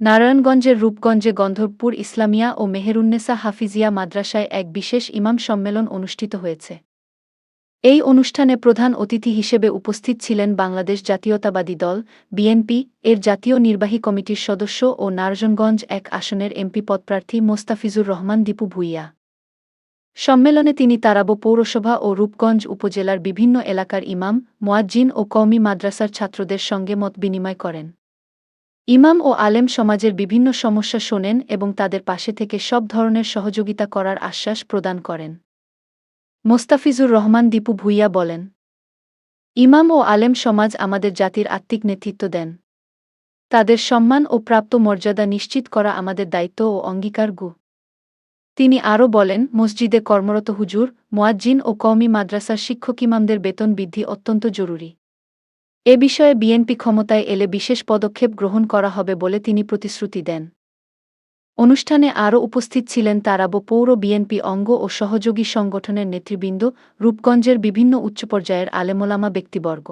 নারায়ণগঞ্জের রূপগঞ্জে গন্ধর্বপুর ইসলামিয়া ও মেহেরুন্নেসা হাফিজিয়া মাদ্রাসায় এক বিশেষ ইমাম সম্মেলন অনুষ্ঠিত হয়েছে। এই অনুষ্ঠানে প্রধান অতিথি হিসেবে উপস্থিত ছিলেন বাংলাদেশ জাতীয়তাবাদী দল, বিএনপি, এর জাতীয় নির্বাহী কমিটির সদস্য ও নারায়ণগঞ্জ এক আসনের এমপি পদপ্রার্থী মোস্তাফিজুর রহমান দীপু ভুইয়া। সম্মেলনে তিনি তারাবো পৌরসভা ও রূপগঞ্জ উপজেলার বিভিন্ন এলাকার ইমাম, মোয়াজ্জিন ও কওমি মাদ্রাসার ছাত্রদের সঙ্গে মত বিনিময় করেন। ইমাম ও আলেম সমাজের বিভিন্ন সমস্যা শোনেন এবং তাদের পাশে থেকে সব ধরনের সহযোগিতা করার আশ্বাস প্রদান করেন। মোস্তাফিজুর রহমান দীপু ভুইয়া বলেন, ইমাম ও আলেম সমাজ আমাদের জাতির আত্মিক নেতৃত্ব দেন। তাদের সম্মান ও প্রাপ্ত মর্যাদা নিশ্চিত করা আমাদের দায়িত্ব ও অঙ্গীকার গু তিনি আরও বলেন, মসজিদে কর্মরত হুজুর, মোয়াজ্জিন ও কওমি মাদ্রাসার শিক্ষক ইমামদের বেতন বৃদ্ধি অত্যন্ত জরুরি। এ বিষয়ে বিএনপি ক্ষমতায় এলে বিশেষ পদক্ষেপ গ্রহণ করা হবে বলে তিনি প্রতিশ্রুতি দেন। অনুষ্ঠানে আরও উপস্থিত ছিলেন তারাবো পৌর বিএনপি অঙ্গ ও সহযোগী সংগঠনের নেতৃবৃন্দ, রূপগঞ্জের বিভিন্ন উচ্চ পর্যায়ের আলেমোলামা ব্যক্তিবর্গ।